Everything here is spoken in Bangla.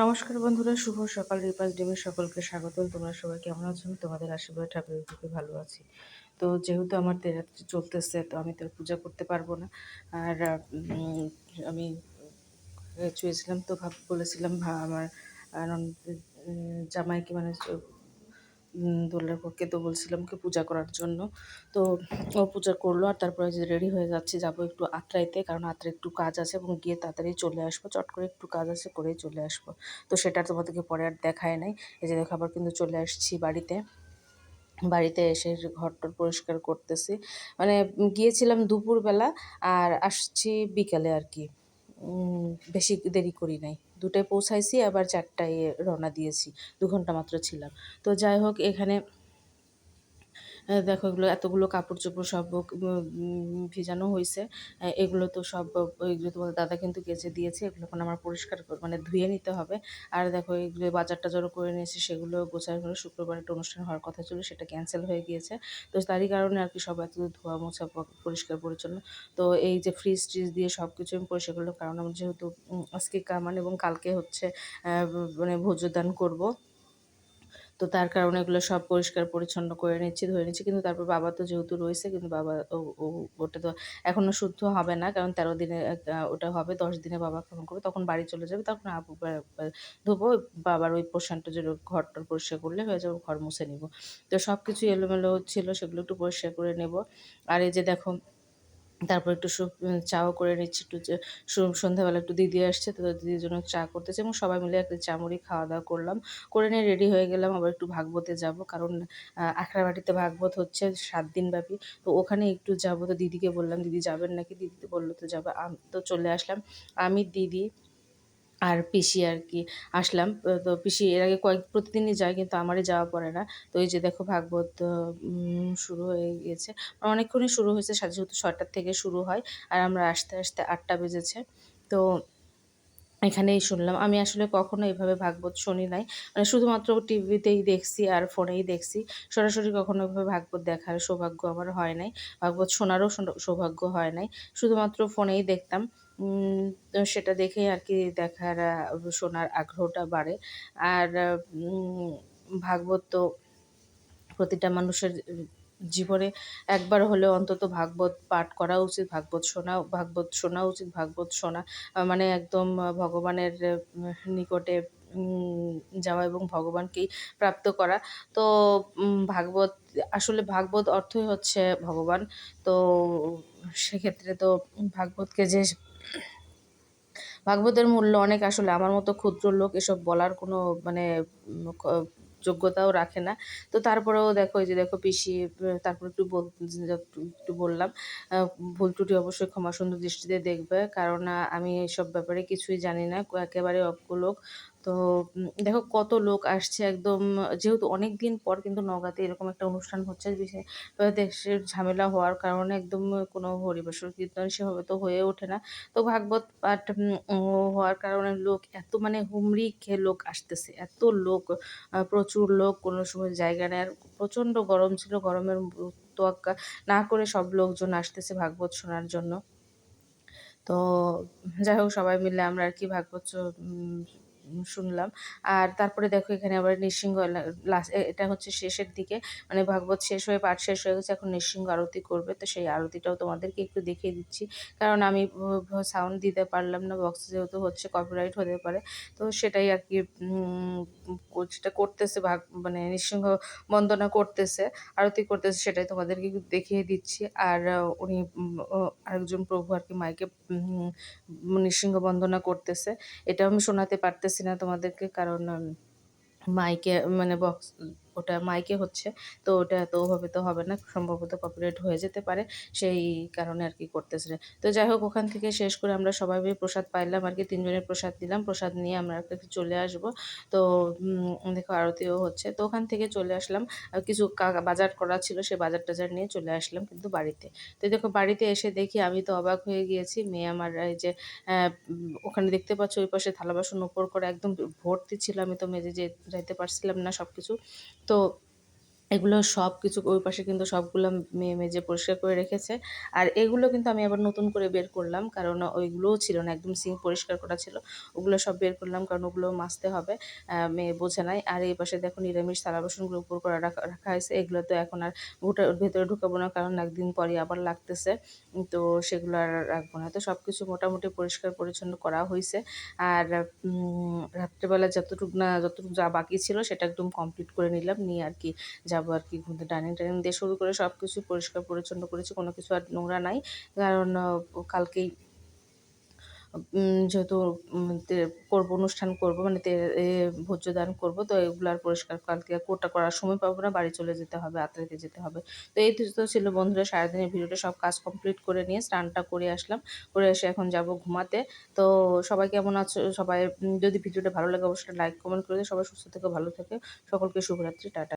নমস্কার বন্ধুরা, শুভ সকাল। রিপাস ডিমে সকলকে স্বাগত তোমরা সবাই কেমন আছো? তোমাদের আশীর্বাদ ঠাকুরের থেকে ভালো আছি। তো যেহেতু আমার তেরাত্রি চলতেছে, তো আমি তো পূজা করতে পারব না। আর আমি চুয়েছিলাম তো ভাব, বলেছিলাম আমার জামাইকে মানে দোলের পক্ষে তো বলছিলাম কি পূজা করার জন্য। তো ও পূজা করল আর তারপরে যে রেডি হয়ে যাচ্ছে, যাব একটু আত্রাইতে, কারণ আত্রাই একটু কাজ আছে এবং গিয়ে তাড়াতাড়ি চলে আসব, চট করে একটু কাজ আছে করেই চলে আসব। তো সেটা তোমাদেরকে পরে আর দেখায় নাই। এই যে দেখো, আবার কিন্তু চলে আসছি বাড়িতে। বাড়িতে এসে ঘরটর পরিষ্কার করতেছি। মানে গিয়েছিলাম দুপুরবেলা আর আসছি বিকালে আর কি। বেশি দেরি করি নাই। দুটায় পৌঁছাইছি, আবার চারটায় রওনা দিয়েছি। দু ঘণ্টা মাত্র ছিলাম। তো যাই হোক, এখানে দেখো এগুলো এতগুলো কাপড় চোপড় সব ভিজানো হয়েছে এগুলো তো সব, এগুলো তোমাদের দাদা কিন্তু কেচে দিয়েছে, এগুলো এখন আমার পরিষ্কার কর- মানে ধুয়ে নিতে হবে। আর দেখো এগুলো বাজার টাজারও করে নিয়েছি, সেগুলো গোছায় হলো শুক্রবার একটা অনুষ্ঠান হওয়ার কথা ছিল, সেটা ক্যান্সেল হয়ে গিয়েছে। তো তারই কারণে আর কি সব এত ধোয়া মোছা পরিষ্কার পরিচ্ছন্ন। তো এই যে ফ্রিজ ট্রিজ দিয়ে সব কিছু আমি পরিষ্কার করলাম, কারণ আমার যেহেতু আজকে কামান এবং কালকে হচ্ছে মানে ভোজ্যদান করব। তো তার কারণে এগুলো সব পরিষ্কার পরিচ্ছন্ন করে নিচ্ছি ধরে নিচ্ছি। কিন্তু তারপর বাবা তো যেহেতু রয়েছে, কিন্তু বাবা ওটা তো এখনও শুদ্ধ হবে না। কারণ তেরো দিনে ওটা হবে, দশ দিনে বাবা কেমন করবে, তখন বাড়ি চলে যাবে। তখন আবু ধোবো, বাবার ওই পোর্শনটা যে ঘরটার পরিষ্কার করলে হয়ে যাবে, ঘর মুছে নিব। তো সব কিছু এলোমেলো ছিল, সেগুলো একটু পরিষ্কার করে নেব। আর এই যে দেখো তারপর একটু চাও করে নিচ্ছি একটু সন্ধ্যাবেলা একটু দিদি আসছে, তো দিদির জন্য চা করতেছে এবং সবাই মিলে একটা চামড়ি খাওয়া দাওয়া করলাম। করে নিয়ে রেডি হয়ে গেলাম, আবার একটু ভাগবতে যাব। কারণ আখড়াবাটিতে ভাগবত হচ্ছে সাত দিন ব্যাপী তো ওখানে একটু যাব, তো দিদিকে বললাম, দিদি যাবেন নাকি? দিদি বলল, তো যাবে। আমি, তো চলে আসলাম। আমি, দিদি আর পিসি আর কি। আসলাম, তো পিসি এর আগে কয়েক, প্রতিদিনই যায় কিন্তু আমারই যাওয়া পড়ে না। তো এই যে দেখো ভাগবত শুরু হয়ে গিয়েছে। অনেকক্ষণই শুরু হয়েছে, সাড়ে যেহেতু ছয়টার থেকে শুরু হয় আর আমরা আসতে আসতে আটটা বেজেছে। তো এখানেই শুনলাম। আমি আসলে কখনো এভাবে ভাগবত শুনি নাই। মানে শুধুমাত্র টিভিতেই দেখছি আর ফোনেই দেখছি। সরাসরি কখনো এভাবে ভাগবত দেখার সৌভাগ্য আমার হয় নাই। ভাগবত শোনারও সৌভাগ্য হয় নাই। শুধুমাত্র ফোনেই দেখতাম। তো সেটা দেখে আর কি দেখার শোনার আগ্রহটা বাড়ে। আর ভাগবত তো প্রতিটা মানুষের জীবনে একবার হলেও অন্তত ভাগবত পাঠ করা উচিত, ভাগবত শোনা ভাগবত শোনা উচিত, ভাগবত শোনা মানে একদম ভগবানের নিকটে যাওয়া এবং ভগবানকেই প্রাপ্ত করা। তো ভাগবত, আসলে ভাগবত অর্থই হচ্ছে ভগবান। তো, সেক্ষেত্রে তো ভাগবতকে যে ভাগবতের মূল্য অনেক আসলে আমার মতো ক্ষুদ্র লোক এসব বলার কোনো মানে যোগ্যতাও রাখে না। তো তারপরেও দেখো যে দেখো পিসি তারপর একটু বল একটু বললাম ভুল ত্রুটি অবশ্যই ক্ষমা সুন্দর দৃষ্টিতে দেখবে। কারণ আমি এসব ব্যাপারে কিছুই জানি না। একেবারে অজ্ঞ লোক। তো দেখো কত লোক আসছে একদম, যেহেতু অনেক দিন পর কিন্তু নওগাঁতে এরকম একটা অনুষ্ঠান হচ্ছে বিশেষ দেশের ঝামেলা হওয়ার কারণে একদম কোনো হরিবাসর কীর্তন সেভাবে তো হয়ে ওঠে না। তো ভাগবত পাঠ হওয়ার কারণে লোক এত মানে হুমড়ি খেয়ে লোক আসতেছে, এত লোক প্রচুর লোক কোনো সময় জায়গা নেয় আর প্রচণ্ড গরম ছিল, গরমের তোয়াক্কা না করে সব লোকজন আসতেছে ভাগবত শোনার জন্য। তো, যাই হোক সবাই মিলে আমরা আর কি ভাগবত শুনলাম। আর তারপরে দেখো এখানে আবার নৃসিংহ লাস্ট এটা হচ্ছে শেষের দিকে। মানে ভাগবত শেষ হয়ে, পাঠ শেষ হয়ে গেছে, এখন নৃসিংহ আরতি করবে। তো সেই আরতিটাও তোমাদেরকে একটু দেখিয়ে দিচ্ছি। কারণ আমি সাউন্ড দিতে পারলাম না বক্স যেহেতু হচ্ছে কপিরাইট হতে পারে। তো সেটাই আর কি যেটা করতেছে ভাগ মানে নৃসিংহ বন্দনা করতেছে, আরতি করতেছে, সেটাই তোমাদেরকে দেখিয়ে দিচ্ছি। আর উনি আরেকজন প্রভু আর কি মাইকে নৃসিংহ বন্দনা করতেছে। এটাও আমি শোনাতে পারতেছি না তোমাদেরকে কারণ মাইকে মানে বক্স ওটা মাইকে হচ্ছে, তো ওটা তো ওভাবে তো হবে না, সম্ভবত কপিরাইট হয়ে যেতে পারে, সেই কারণে আর কি করতেছে। তো যাই হোক, ওখান থেকে শেষ করে আমরা সবাই মিলে প্রসাদ পাইলাম আর কি, তিনজনের প্রসাদ দিলাম প্রসাদ নিয়ে আমরা চলে আসব। তো দেখো আরতিও হচ্ছে, তো ওখান থেকে চলে আসলাম কিছু বাজার করা ছিল, সে বাজার টাজার নিয়ে চলে আসলাম কিন্তু বাড়িতে। তো দেখো বাড়িতে এসে দেখি আমি তো অবাক হয়ে গিয়েছি, মেয়ে আমার এই যে ওখানে দেখতে পাচ্ছ ওই পাশে থালা বাসন উপর করে একদম ভর্তি ছিল, আমি তো মেজে যে, যাইতে পারছিলাম না সব কিছু তো এগুলো সব কিছু ওই পাশে কিন্তু সবগুলো মেয়ে মেজে পরিষ্কার করে রেখেছে। আর এগুলো কিন্তু আমি আবার নতুন করে বের করলাম, কারণ ওইগুলোও ছিল না, একদম সিঙ্ক পরিষ্কার করা ছিল। ওগুলো সব বের করলাম, কারণ ওগুলো মাজতে হবে। মেয়ে বোঝে নাই। আর এই পাশে দেখো নিরামিষ থালা বাসনগুলো উপর করে রাখা রাখা হয়েছে। এগুলো তো এখন আর গোটা ভেতরে ঢুকাবো না, কারণ একদিন পরে আবার লাগতেছে। তো সেগুলো আর রাখব না। তো সব কিছু মোটামুটি পরিষ্কার পরিচ্ছন্ন করা হয়েছে আর রাত্রেবেলা যতটুকু না, যতটুকু যা বাকি ছিল সেটা একদম কমপ্লিট করে নিলাম। নিয়ে আর কি যাব আর কি ঘুরতে ডাইনিং টাইনিং দিয়ে শুরু করে সব কিছু পরিষ্কার পরিচ্ছন্ন করেছি কোনো কিছু আর নোংরা নাই। কারণ কালকেই যেহেতু করব অনুষ্ঠান করব মানে এ, ভোজ্যদান করব তো এগুলো আর পরিষ্কার কালকে কোটা করার সময় পাবো না বাড়ি চলে যেতে হবে আত্রাইতে যেতে হবে। তো এই তো ছিল বন্ধুরা সারাদিনের ভিডিওটা সব কাজ কমপ্লিট করে নিয়ে স্নানটা করে আসলাম করে এসে এখন যাব ঘুমাতে। তো সবাই কেমন আছো? সবাই যদি ভিডিওটা ভালো লাগে অবশ্যই লাইক কমেন্ট করে। সবাই সুস্থ থেকে ভালো থাকে। সকলকে শুভরাত্রি টাটা।